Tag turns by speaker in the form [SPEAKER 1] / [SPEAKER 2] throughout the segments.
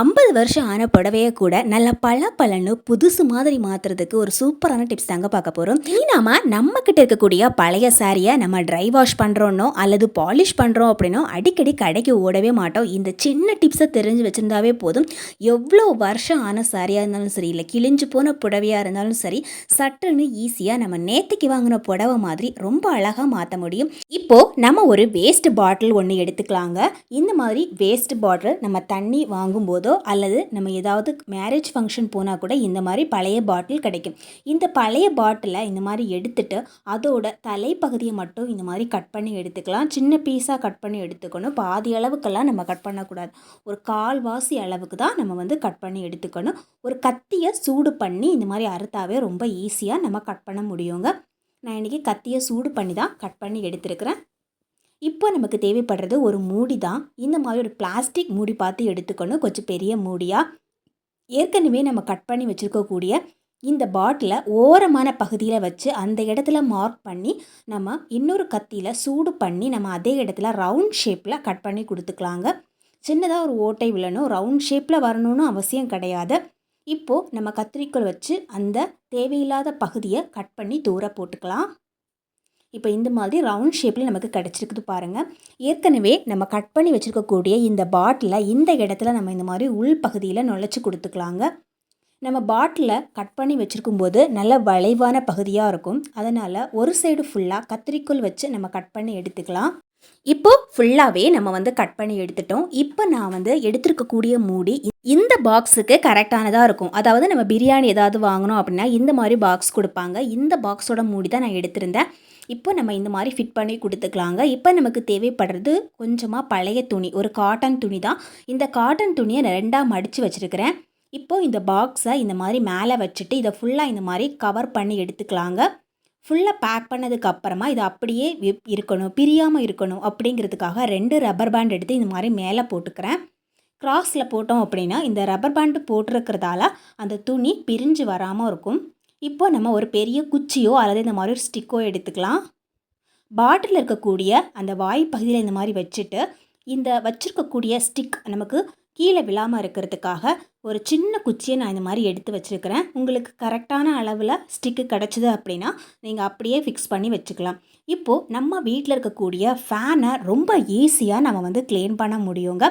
[SPEAKER 1] ஐம்பது வருஷம் ஆன புடவைய கூட நல்ல பல பலன்னு புதுசு மாதிரி மாத்துறதுக்கு ஒரு சூப்பரான டிப்ஸ் தாங்க பார்க்க போகிறோம் நாம நம்ம கிட்ட இருக்கக்கூடிய பழைய சாரியை நம்ம ட்ரை வாஷ் பண்ணுறோன்னோ அல்லது பாலிஷ் பண்ணுறோம் அப்படின்னோ அடிக்கடி கடைக்கு ஓடவே மாட்டோம். இந்த சின்ன டிப்ஸை தெரிஞ்சு வச்சுருந்தாவே போதும். எவ்வளோ வருஷம் ஆன சாரியாக இருந்தாலும் சரி இல்லை கிழிஞ்சு போன புடவையாக இருந்தாலும் சரி சட்டுன்னு ஈஸியாக நம்ம நேற்றுக்கு வாங்கின புடவை மாதிரி ரொம்ப அழகாக மாற்ற முடியும். இப்போது நம்ம ஒரு வேஸ்ட் பாட்டில் ஒன்று எடுத்துக்கலாங்க. இந்த மாதிரி வேஸ்ட் பாட்டில் நம்ம தண்ணி வாங்கும்போதோ அல்லது நம்ம ஏதாவது மேரேஜ் ஃபங்க்ஷன் போனால் கூட இந்த மாதிரி பழைய பாட்டில் கிடைக்கும். இந்த பழைய பாட்டிலை இந்த மாதிரி எடுத்துட்டு அதோட தலைப்பகுதியை மட்டும் இந்த மாதிரி கட் பண்ணி எடுத்துக்கலாம். சின்ன பீஸாக கட் பண்ணி எடுத்துக்கணும். பாதி அளவுக்கெல்லாம் நம்ம கட் பண்ணக்கூடாது. ஒரு கால்வாசி அளவுக்கு தான் நம்ம வந்து கட் பண்ணி எடுத்துக்கணும். ஒரு கத்தியை சூடு பண்ணி இந்த மாதிரி அறுத்தாவே ரொம்ப ஈஸியாக நம்ம கட் பண்ண முடியுங்க. நான் இன்றைக்கி கத்தியை சூடு பண்ணி தான் கட் பண்ணி எடுத்துருக்கிறேன். இப்போ நமக்கு தேவைப்படுறது ஒரு மூடி தான். இந்த மாதிரி ஒரு பிளாஸ்டிக் மூடி பார்த்து எடுத்துக்கணும். கொஞ்சம் பெரிய மூடியாக ஏற்கனவே நம்ம கட் பண்ணி வச்சுருக்கக்கூடிய இந்த பாட்டிலை ஓரமான பகுதியில் வச்சு அந்த இடத்துல மார்க் பண்ணி நம்ம இன்னொரு கத்தியில் சூடு பண்ணி நம்ம அதே இடத்துல ரவுண்ட் ஷேப்பில் கட் பண்ணி கொடுத்துக்கலாங்க. சின்னதாக ஒரு ஓட்டை விழணும். ரவுண்ட் ஷேப்பில் வரணும்னு அவசியம் கிடையாது. இப்போது நம்ம கத்திரிக்கோல் வச்சு அந்த தேவையில்லாத பகுதியை கட் பண்ணி தூர போட்டுக்கலாம். இப்போ இந்த மாதிரி ரவுண்ட் ஷேப்பில் நமக்கு கிடச்சிருக்குது பாருங்கள் ஏற்கனவே நம்ம கட் பண்ணி வச்சுருக்கக்கூடிய இந்த பாட்டில் இந்த இடத்துல நம்ம இந்த மாதிரி உள் பகுதியில் நுழைச்சி கொடுத்துக்கலாங்க. நம்ம பாட்டிலில் கட் பண்ணி வச்சுருக்கும்போது நல்ல வளைவான பகுதியாக இருக்கும். அதனால் ஒரு சைடு ஃபுல்லாக கத்திரிக்கோல் வச்சு நம்ம கட் பண்ணி எடுத்துக்கலாம். இப்போ ஃபுல்லாகவே நம்ம வந்து கட் பண்ணி எடுத்துட்டோம். இப்போ நான் வந்து எடுத்திருக்கக்கூடிய மூடி இந்த பாக்ஸுக்கு கரெக்டானதாக இருக்கும். அதாவது நம்ம பிரியாணி ஏதாவது வாங்கினோம் அப்படின்னா இந்த மாதிரி பாக்ஸ் கொடுப்பாங்க. இந்த பாக்ஸோட மூடி தான் நான் எடுத்திருந்தேன். இப்போ நம்ம இந்த மாதிரி ஃபிட் பண்ணி கொடுத்துக்கலாங்க. இப்போ நமக்கு தேவைப்படுறது கொஞ்சமாக பழைய துணி. ஒரு காட்டன் துணி தான். இந்த காட்டன் துணியை ரெண்டாக மடித்து வச்சுருக்கிறேன். இப்போது இந்த பாக்ஸை இந்த மாதிரி மேலே வச்சுட்டு இதை ஃபுல்லாக இந்த மாதிரி கவர் பண்ணி எடுத்துக்கலாங்க. ஃபுல்லாக பேக் பண்ணதுக்கு அப்புறமா இது அப்படியே விப் இருக்கணும் பிரியாமல் இருக்கணும் அப்படிங்கிறதுக்காக ரெண்டு ரப்பர் பேண்ட் எடுத்து இந்த மாதிரி மேலே போட்டுக்கிறேன். கிராஸில் போட்டோம் அப்படின்னா இந்த ரப்பர் பேண்டு போட்டிருக்கிறதால அந்த துணி பிரிஞ்சு வராமல் இருக்கும். இப்போ நம்ம ஒரு பெரிய குச்சியோ அல்லது இந்த மாதிரி ஒரு ஸ்டிக்கோ எடுத்துக்கலாம். பாட்டிலில் இருக்கக்கூடிய அந்த வாய் பகுதியில் இந்த மாதிரி வச்சுட்டு இந்த வச்சுருக்கக்கூடிய ஸ்டிக் நமக்கு கீழே விழாமல் இருக்கிறதுக்காக ஒரு சின்ன குச்சியை நான் இந்த மாதிரி எடுத்து வச்சுருக்கிறேன். உங்களுக்கு கரெக்டான அளவில் ஸ்டிக்கு கிடச்சிது அப்படின்னா நீங்கள் அப்படியே ஃபிக்ஸ் பண்ணி வச்சுக்கலாம். இப்போது நம்ம வீட்டில் இருக்கக்கூடிய ஃபேனை ரொம்ப ஈஸியாக நம்ம வந்து க்ளீன் பண்ண முடியுங்க.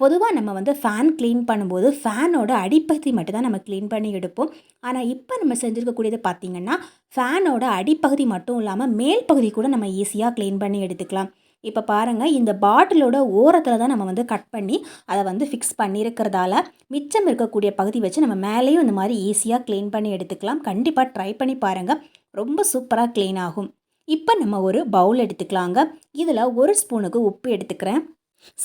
[SPEAKER 1] பொதுவாக நம்ம வந்து ஃபேன் க்ளீன் பண்ணும்போது ஃபேனோட அடிப்பகுதி மட்டும்தான் நம்ம க்ளீன் பண்ணி எடுப்போம். ஆனால் இப்போ நம்ம செஞ்சுருக்கக்கூடியது பார்த்திங்கன்னா ஃபேனோட அடிப்பகுதி மட்டும் இல்லாமல் மேல் பகுதி கூட நம்ம ஈஸியாக க்ளீன் பண்ணி எடுத்துக்கலாம். இப்போ பாருங்கள் இந்த பாட்டிலோட ஓரத்தில் தான் நம்ம வந்து கட் பண்ணி அதை வந்து ஃபிக்ஸ் பண்ணியிருக்கிறதால மிச்சம் இருக்கக்கூடிய பகுதி வச்சு நம்ம மேலேயும் இந்த மாதிரி ஈஸியாக க்ளீன் பண்ணி எடுத்துக்கலாம். கண்டிப்பாக ட்ரை பண்ணி பாருங்கள் ரொம்ப சூப்பராக க்ளீன் ஆகும். இப்போ நம்ம ஒரு பவுல் எடுத்துக்கலாங்க. இதில் ஒரு ஸ்பூனுக்கு உப்பு எடுத்துக்கிறேன்.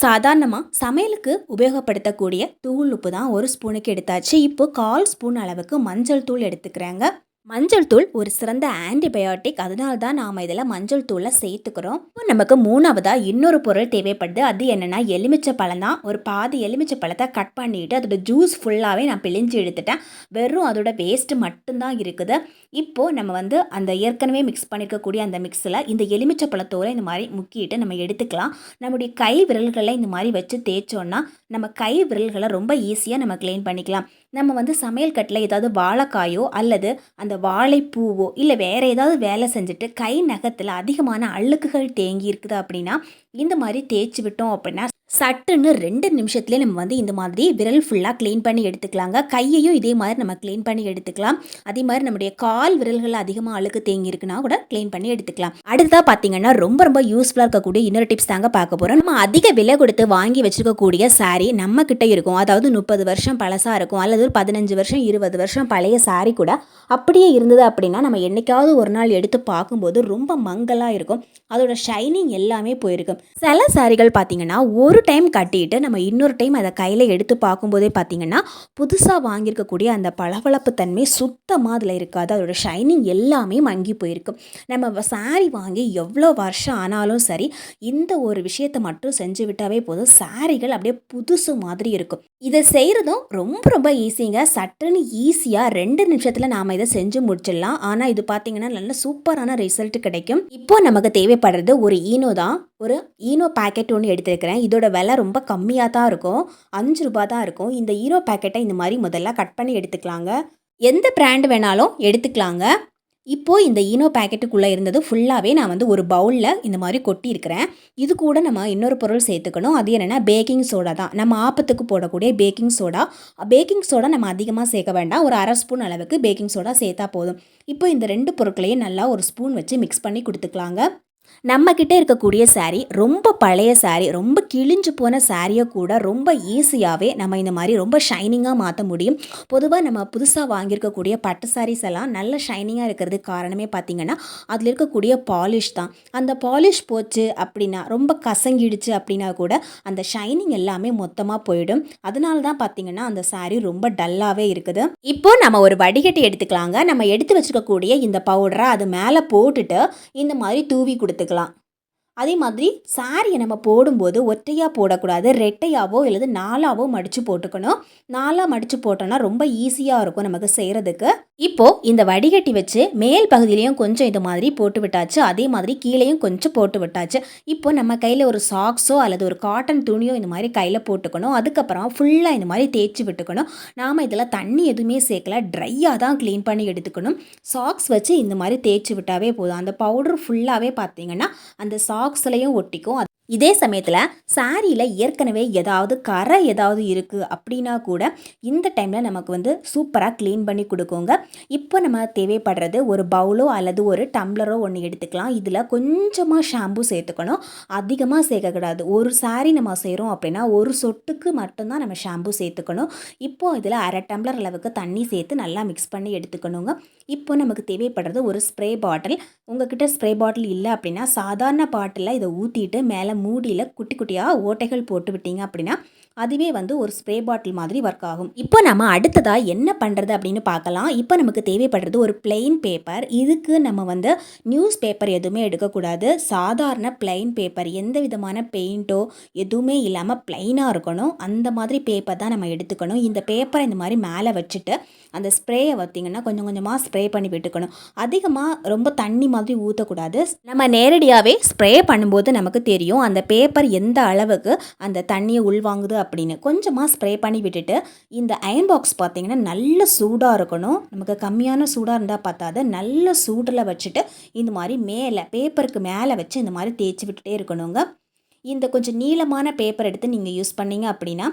[SPEAKER 1] சாதாரணமாக சமையலுக்கு உபயோகப்படுத்தக்கூடிய தூள் உப்பு தான் ஒரு ஸ்பூனுக்கு எடுத்தாச்சு. இப்போ கால் ஸ்பூன் அளவுக்கு மஞ்சள் தூள் எடுத்துக்கிறேங்க. மஞ்சள் தூள் ஒரு சிறந்த ஆன்டிபயோட்டிக் அதனால தான் நாம் இதில் மஞ்சள் தூளை சேர்த்துக்கிறோம். இப்போ நமக்கு மூணாவதாக இன்னொரு பொருள் தேவைப்படுது. அது என்னென்னா எலுமிச்சை பழம் தான். ஒரு பாதி எலுமிச்சை பழத்தை கட் பண்ணிவிட்டு அதோட ஜூஸ் ஃபுல்லாகவே நான் பிழிஞ்சு எடுத்துட்டேன். வெறும் அதோட வேஸ்ட்டு மட்டும்தான் இருக்குது. இப்போது நம்ம வந்து அந்த ஏற்கனவே மிக்ஸ் பண்ணியிருக்கக்கூடிய அந்த மிக்ஸில் இந்த எலுமிச்சை பழத்தோலை இந்த மாதிரி முக்கிட்டு நம்ம எடுத்துக்கலாம். நம்முடைய கை விரல்களை இந்த மாதிரி வச்சு தேய்ச்சோன்னா நம்ம கை விரல்களை ரொம்ப ஈஸியாக நம்ம க்ளீன் பண்ணிக்கலாம். நம்ம வந்து சமையல் கட்டில் ஏதாவது வாழைக்காயோ அல்லது அந்த வாழைப்பூவோ இல்லை வேறு ஏதாவது வேலை செஞ்சுட்டு கை நகத்தில் அதிகமான அழுக்குகள் தேங்கி இருக்குது அப்படின்னா இந்த மாதிரி தேய்ச்சி விட்டோம் அப்படின்னா சட்டுன்னு ரெண்டு நிமிஷத்துலேயே நம்ம வந்து இந்த மாதிரி விரல் ஃபுல்லாக க்ளீன் பண்ணி எடுத்துக்கலாங்க. கையையும் இதே மாதிரி நம்ம க்ளீன் பண்ணி எடுத்துக்கலாம். அதே மாதிரி நம்முடைய கால் விரல்கள் அதிகமாக அழுக்கு தேங்கி இருக்குன்னா கூட க்ளீன் பண்ணி எடுத்துக்கலாம். அடுத்ததாக பார்த்தீங்கன்னா ரொம்ப ரொம்ப யூஸ்ஃபுல்லாக இருக்கக்கூடிய இன்னொரு டிப்ஸ் தாங்க பார்க்க போகிறோம் நம்ம அதிக விலை கொடுத்து வாங்கி வச்சிருக்கக்கூடிய சாரீ நம்ம கிட்ட இருக்கும். அதாவது முப்பது வருஷம் பழசாக இருக்கும். அல்லது ஒரு பதினஞ்சு வருஷம் இருபது வருஷம் பழைய சாரீ கூட அப்படியே இருந்தது அப்படின்னா நம்ம என்னைக்காவது ஒரு நாள் எடுத்து பார்க்கும்போது ரொம்ப மங்கலாக இருக்கும். அதோட ஷைனிங் எல்லாமே போயிருக்கும். சில சாரிகள் பார்த்தீங்கன்னா ஒரு டைம் கட்டிட்டு நம்ம இன்னொரு டைம் அதை கையில் எடுத்து பார்க்கும்போதே பார்த்தீங்கன்னா புதுசாக வாங்கியிருக்கக்கூடிய அந்த பளபளப்பு தன்மை சுத்தமாக அதில் இருக்காது. அதோட ஷைனிங் எல்லாமே மங்கி போயிருக்கும் நம்ம சாரி வாங்கி எவ்வளோ வருஷம் ஆனாலும் சரி இந்த ஒரு விஷயத்தை மட்டும் செஞ்சு விட்டாவே போதும். சாரிகள் அப்படியே புதுசு மாதிரி இருக்கும் இதை செய்கிறதும் ரொம்ப ரொம்ப ஈஸிங்க சட்டுன்னு ஈஸியாக ரெண்டு நிமிஷத்தில் நாம் இதை செஞ்சு முடிச்சிடலாம். ஆனால் இது பார்த்தீங்கன்னா நல்ல சூப்பரான ரிசல்ட் கிடைக்கும். இப்போ நமக்கு தேவைப்படுறது ஒரு ஈனோ தான். ஒரு ஈனோ பேக்கெட் ஒன்று எடுத்துருக்கிறேன். இதோட விலை ரொம்ப கம்மியாக தான் இருக்கும். அஞ்சு ரூபா தான் இருக்கும். இந்த ஈரோ பேக்கெட்டை இந்த மாதிரி முதல்ல கட் பண்ணி எடுத்துக்கலாங்க. எந்த பிராண்ட் வேணாலும் எடுத்துக்கலாங்க. இப்போது இந்த ஈனோ பேக்கெட்டுக்குள்ளே இருந்தது ஃபுல்லாகவே நான் வந்து ஒரு பவுலில் இந்த மாதிரி கொட்டியிருக்கிறேன். இது கூட நம்ம இன்னொரு பொருள் சேர்த்துக்கணும். அது என்னென்னா பேக்கிங் சோடா தான். நம்ம ஆப்பத்துக்கு போடக்கூடிய பேக்கிங் சோடா பேக்கிங் சோடா நம்ம அதிகமாக சேர்க்க வேண்டாம். ஒரு அரை ஸ்பூன் அளவுக்கு பேக்கிங் சோடா சேர்த்தா போதும். இப்போ இந்த ரெண்டு பொருட்களையும் நல்லா ஒரு ஸ்பூன் வச்சு மிக்ஸ் பண்ணி கொடுத்துக்கலாங்க. நம்மக்கிட்ட இருக்கக்கூடிய saree ரொம்ப பழைய saree ரொம்ப கிழிஞ்சு போன சாரியை கூட ரொம்ப ஈஸியாகவே நம்ம இந்த மாதிரி ரொம்ப ஷைனிங்காக மாற்ற முடியும். பொதுவாக நம்ம புதுசாக வாங்கியிருக்கக்கூடிய பட்டு சாரீஸ் எல்லாம் நல்ல ஷைனிங்காக இருக்கிறதுக்கு காரணமே பார்த்திங்கன்னா அதில் இருக்கக்கூடிய பாலிஷ் தான். அந்த பாலிஷ் போச்சு அப்படின்னா ரொம்ப கசங்கிடுச்சு அப்படின்னா கூட அந்த ஷைனிங் எல்லாமே மொத்தமாக போயிடும். அதனால தான் பார்த்திங்கன்னா அந்த சாரீ ரொம்ப டல்லாகவே இருக்குது. இப்போ நம்ம ஒரு வடிகட்டி எடுத்துக்கலாங்க. நம்ம எடுத்து வச்சுருக்கக்கூடிய இந்த பவுடரை அது மேலே போட்டுட்டு இந்த மாதிரி தூவி கொடுத்து கொடுத்துக்கலாம் அதே மாதிரி சாரியை நம்ம போடும்போது ஒற்றையாக போடக்கூடாது. ரெட்டையாவோ இல்லது நாலாவோ மடித்து போட்டுக்கணும். நாலாக மடித்து போட்டோன்னா ரொம்ப ஈஸியாக இருக்கும் நமக்கு செய்கிறதுக்கு இப்போது இந்த வடிகட்டி வச்சு மேல் பகுதியிலையும் கொஞ்சம் இது மாதிரி போட்டு விட்டாச்சு. அதே மாதிரி கீழேயும் கொஞ்சம் போட்டு விட்டாச்சு. இப்போ நம்ம கையில் ஒரு சாக்ஸோ அல்லது ஒரு காட்டன் துணியோ இந்த மாதிரி கையில் போட்டுக்கணும். அதுக்கப்புறம் ஃபுல்லாக இந்த மாதிரி தேய்ச்சி விட்டுக்கணும். நாம் இதில் தண்ணி எதுவுமே சேர்க்கல. ட்ரையாக தான் க்ளீன் பண்ணி எடுத்துக்கணும். சாக்ஸ் வச்சு இந்த மாதிரி தேய்ச்சி விட்டாவே போதும். அந்த பவுடர் ஃபுல்லாகவே பார்த்தீங்கன்னா அந்த சாக்ஸ் பாக்ஸ்லையும் ஒட்டிக்கும். இதே சமயத்தில் சாரியில் ஏற்கனவே ஏதாவது கரை ஏதாவது இருக்குது அப்படின்னா கூட இந்த டைமில் நமக்கு வந்து சூப்பராக க்ளீன் பண்ணி கொடுக்குங்க. இப்போ நம்ம தேவைப்படுறது ஒரு பவுலோ அல்லது ஒரு டம்ளரோ ஒன்று எடுத்துக்கலாம். இதில் கொஞ்சமாக ஷாம்பு சேர்த்துக்கணும். அதிகமாக சேர்க்கக்கூடாது ஒரு சாரி நம்ம செய்கிறோம் அப்படின்னா ஒரு சொட்டுக்கு மட்டும்தான் நம்ம ஷாம்பு சேர்த்துக்கணும். இப்போ இதில் அரை டம்ளர் அளவுக்கு தண்ணி சேர்த்து நல்லா மிக்ஸ் பண்ணி எடுத்துக்கணுங்க. இப்போ நமக்கு தேவைப்படுறது ஒரு ஸ்ப்ரே பாட்டில் உங்ககிட்ட ஸ்ப்ரே பாட்டில் இல்லை அப்படின்னா சாதாரண பாட்டிலில் இதை ஊற்றிட்டு மேலே மூடியில் குட்டி குட்டியாக ஓட்டைகள் போட்டு விட்டீங்க அப்படின்னா அதுவே வந்து ஒரு ஸ்ப்ரே பாட்டில் மாதிரி ஒர்க் ஆகும். இப்போ நம்ம அடுத்ததாக என்ன பண்ணுறது அப்படின்னு பார்க்கலாம். இப்போ நமக்கு தேவைப்படுறது ஒரு பிளெயின் பேப்பர் இதுக்கு நம்ம வந்து நியூஸ் பேப்பர் எதுவுமே எடுக்கக்கூடாது. சாதாரண பிளெயின் பேப்பர் எந்த விதமான பெயிண்ட்டோ எதுவுமே இல்லாமல் பிளெயினாக இருக்கணும். அந்த மாதிரி பேப்பர் தான் நம்ம எடுத்துக்கணும். இந்த பேப்பரை இந்த மாதிரி மேலே வச்சுட்டு அந்த ஸ்ப்ரேயை பார்த்திங்கன்னா கொஞ்சம் கொஞ்சமாக ஸ்ப்ரே பண்ணி விட்டுக்கணும். அதிகமாக ரொம்ப தண்ணி மாதிரி ஊற்றக்கூடாது நம்ம நேரடியாகவே ஸ்ப்ரே பண்ணும்போது நமக்கு தெரியும். அந்த பேப்பர் எந்த அளவுக்கு அந்த தண்ணியை உள்வாங்குது அப்படின்னு கொஞ்சமாக ஸ்ப்ரே பண்ணி விட்டுட்டு இந்த அயன் பாக்ஸ் பார்த்திங்கன்னா நல்ல சூடாக இருக்கணும். நமக்கு கம்மியான சூடாக இருந்தால் பார்த்தாது நல்ல சூடில் வச்சுட்டு இந்த மாதிரி மேலே பேப்பருக்கு மேலே வச்சு இந்த மாதிரி தேய்ச்சி விட்டுட்டே இருக்கணுங்க. இந்த கொஞ்சம் நீளமான பேப்பர் எடுத்து நீங்கள் யூஸ் பண்ணீங்க அப்படின்னா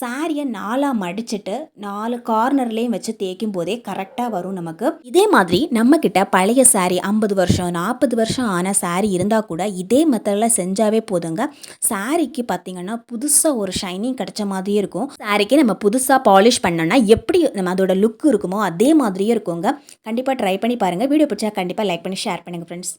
[SPEAKER 1] சாரியை நாலாக மடிச்சிட்டு நாலு கார்னர்லேயும் வச்சு தேய்க்கும் போதே கரெக்டாக வரும் நமக்கு. இதே மாதிரி நம்மக்கிட்ட பழைய சாரி ஐம்பது வருஷம் நாற்பது வருஷம் ஆன சாரி இருந்தால் கூட இதே மெத்தடில் செஞ்சாவே போதுங்க. சாரிக்கு பார்த்தீங்கன்னா புதுசாக ஒரு ஷைனிங் கிடைச்ச மாதிரியே இருக்கும். சாரிக்கு நம்ம புதுசாக பாலிஷ் பண்ணோம்னா எப்படி நம்ம அதோட லுக் இருக்குமோ அதே மாதிரியே இருக்குங்க. கண்டிப்பாக ட்ரை பண்ணி பாருங்கள் வீடியோ பிடிச்சா கண்டிப்பாக லைக் பண்ணி ஷேர் பண்ணுங்கள் ஃப்ரெண்ட்ஸ்